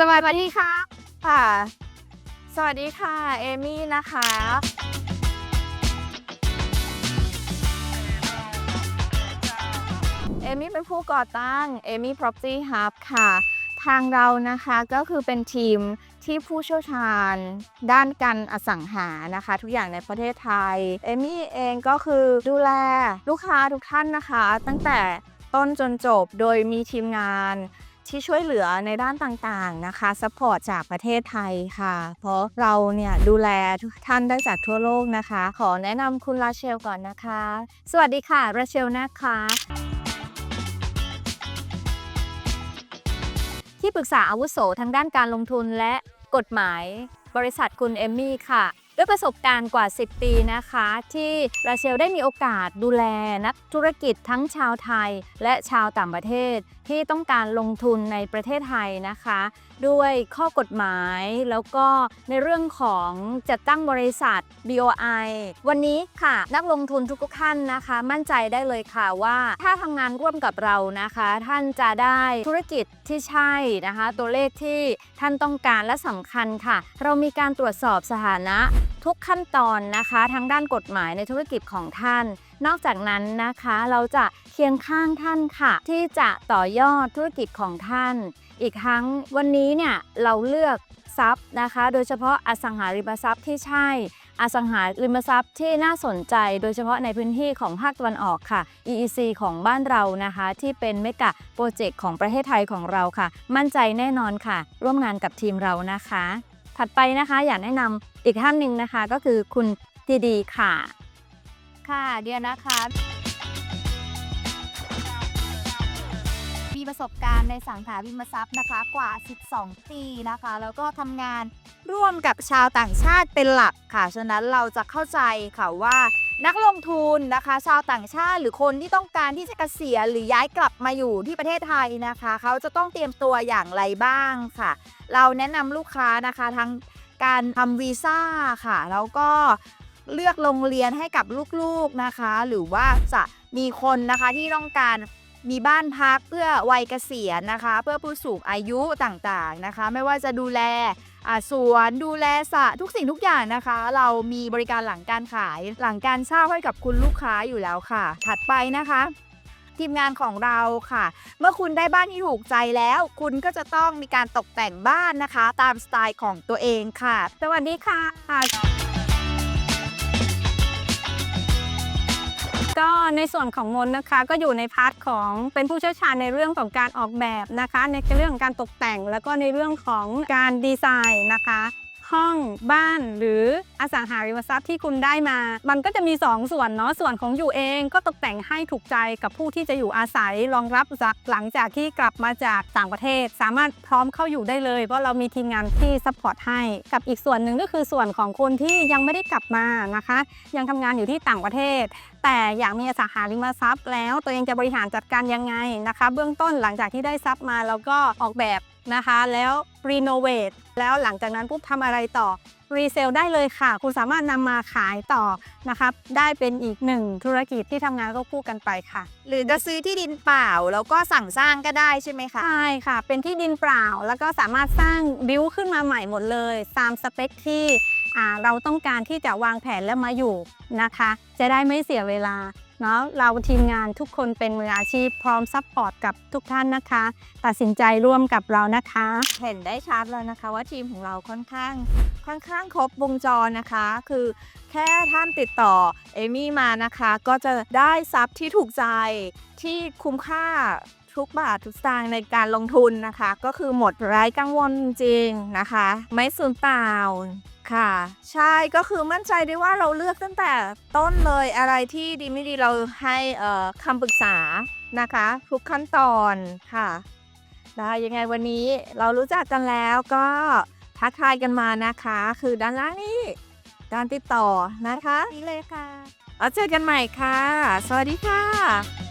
สวัสดีค่ะค่ะ สวัสดีค่ะ เอมี่นะคะ เอมี่เป็นผู้ก่อตั้ง a อมี่ Property Hub ค่ะ ทางเรานะคะก็คือเป็นทีมที่ผู้เชี่ยวชาญด้านการอสังหานะคะ ทุกอย่างในประเทศไทย เอมี่เองก็คือดูแลลูกค้าทุกท่านนะคะ ตั้งแต่ต้นจนจบโดยมีทีมงาน ที่ช่วยเหลือในด้านต่างๆนะคะซัพพอร์ตจากประเทศไทยค่ะ เพราะเราเนี่ยดูแลท่านได้จากทั่วโลกนะคะ ขอแนะนำคุณราเชลก่อนนะคะ สวัสดีค่ะราเชลนะคะที่ปรึกษาอาวุโสทางด้านการลงทุนและกฎหมาย บริษัทคุณเอมมี่ค่ะ ด้วยประสบการณ์กว่า 10 ปีนะคะ ที่ราเชลได้มีโอกาสดูแลนักธุรกิจทั้งชาวไทย และชาวต่างประเทศ ที่ต้องการลงทุนในประเทศไทยนะคะ ด้วยข้อกฎหมายแล้วก็ในเรื่องของจัดตั้งบริษัท BOI วันนี้ค่ะนักลงทุนทุกท่านนะคะ มั่นใจได้เลยค่ะว่าถ้าทำงานร่วมกับเรานะคะ ท่านจะได้ธุรกิจที่ใช่นะคะ ตัวเลขที่ท่านต้องการและสำคัญค่ะ เรามีการตรวจสอบสถานะ ทุกขั้นตอนนะคะทางด้านกฎหมายในธุรกิจของท่าน นอกจากนั้นนะคะเราจะเคียงข้างท่านค่ะ ที่จะต่อยอดธุรกิจของท่าน อีกทั้งวันนี้เนี่ยเราเลือกทรัพย์นะคะ โดยเฉพาะอสังหาริมทรัพย์ที่ใช่ อสังหาริมทรัพย์ที่น่าสนใจ โดยเฉพาะในพื้นที่ของภาคตะวันออกค่ะ EEC ของบ้านเรานะคะ ที่เป็นเมกะโปรเจกต์ของประเทศไทยของเราค่ะ มั่นใจแน่นอนค่ะ ร่วมงานกับทีมเรานะคะ ถัดไปนะคะอยากแนะนำอีกท่านหนึ่งนะคะก็คือคุณทีดีค่ะ ค่ะเดียนะคะ มีประสบการณ์ในสังหาริมทรัพย์นะคะกว่า 12 ปีนะคะ แล้วก็ทำงานร่วมกับชาวต่างชาติเป็นหลักค่ะ ฉะนั้นเราจะเข้าใจค่ะว่า นักลงทุนนะคะ ชาวต่างชาติหรือคนที่ต้องการที่จะเกษียณหรือย้ายกลับมาอยู่ที่ประเทศไทยนะคะ เขาจะต้องเตรียมตัวอย่างไรบ้างค่ะ เราแนะนำลูกค้านะคะทั้งการทำวีซ่าค่ะแล้วก็เลือกโรงเรียนให้กับลูกๆนะคะ หรือว่าจะมีคนนะคะที่ต้องการมีบ้านพักเพื่อวัยเกษียณนะคะ เพื่อผู้สูงอายุต่างๆนะคะ ไม่ว่าจะดูแล สวนดูแลสระทุกสิ่งทุกอย่างนะคะ เรามีบริการหลังการขายหลังการเช่าให้กับคุณลูกค้าอยู่แล้วค่ะ ถัดไปนะคะทีมงานของเราค่ะ เมื่อคุณได้บ้านที่ถูกใจแล้ว คุณก็จะต้องมีการตกแต่งบ้านนะคะ ตามสไตล์ของตัวเองค่ะ สวัสดีค่ะ ในส่วนของมนนะคะ ก็อยู่ในพาร์ทของเป็นผู้เชี่ยวชาญในเรื่องของการออกแบบนะคะ ในเรื่องของการตกแต่ง แล้วก็ในเรื่องของการดีไซน์นะคะ ห้องบ้านหรืออสังหาริมทรัพย์ที่คุณได้มา มันก็จะมี 2 ส่วนเนาะส่วนของอยู่เองก็ตกแต่งให้ถูกใจกับผู้ที่จะอยู่อาศัยรองรับจากหลังจากที่กลับมาจากต่างประเทศ สามารถพร้อมเข้าอยู่ได้เลย เพราะเรามีทีมงานที่ซัพพอร์ตให้ กับอีกส่วนหนึ่งก็คือส่วนของคนที่ยังไม่ได้กลับมานะคะ ยังทำงานอยู่ที่ต่างประเทศ แต่อยากมีอสังหาริมทรัพย์ แล้วตัวเองจะบริหารจัดการยังไงนะคะ เบื้องต้นหลังจากที่ได้ทรัพย์มาแล้วก็ออกแบบ นะคะ แล้วรีโนเวทแล้วหลังจากนั้นปุ๊บทำอะไรต่อรีเซลได้เลยค่ะ คุณสามารถนำมาขายต่อนะครับ ได้เป็นอีกหนึ่งธุรกิจที่ทำงานก็คู่กันไปค่ะ หรือจะซื้อที่ดินเปล่าแล้วก็สั่งสร้างก็ได้ใช่ไหมคะ ใช่ค่ะ เป็นที่ดินเปล่าแล้วก็สามารถสร้างบิวขึ้นมาใหม่หมดเลย ตามสเปคที่อ่าเราต้องการที่จะวางแผนแล้วมาอยู่นะคะ จะได้ไม่เสียเวลา เนาะเราทีมงานทุกคนเป็นมืออาชีพพร้อมซัพพอร์ตกับทุกท่านนะคะ ตัดสินใจร่วมกับเรานะคะ เห็นได้ชัดแล้วนะคะว่าทีมของเราค่อนข้าง ค่อนข้างครบวงจรนะคะ คือแค่ท่านติดต่อเอมี่มานะคะ ก็จะได้ซับที่ถูกใจที่คุ้มค่า ทุกบาททุกสตางค์ในการลงทุนนะคะ ก็คือหมดไร้กังวลจริงๆนะคะ ไม่สูญเปล่าค่ะ ใช่ก็คือมั่นใจได้ว่าเราเลือกตั้งแต่ต้นเลยอะไรที่ดีไม่ดีเราให้เอ่อคำปรึกษานะคะ ทุกขั้นตอนค่ะได้ยังไงวันนี้เรารู้จักกันแล้วก็ทักทายกันมานะคะ คือด้านล่างนี่การติดต่อนะคะนี่เลยค่ะเอาเจอกันใหม่ค่ะ สวัสดีค่ะ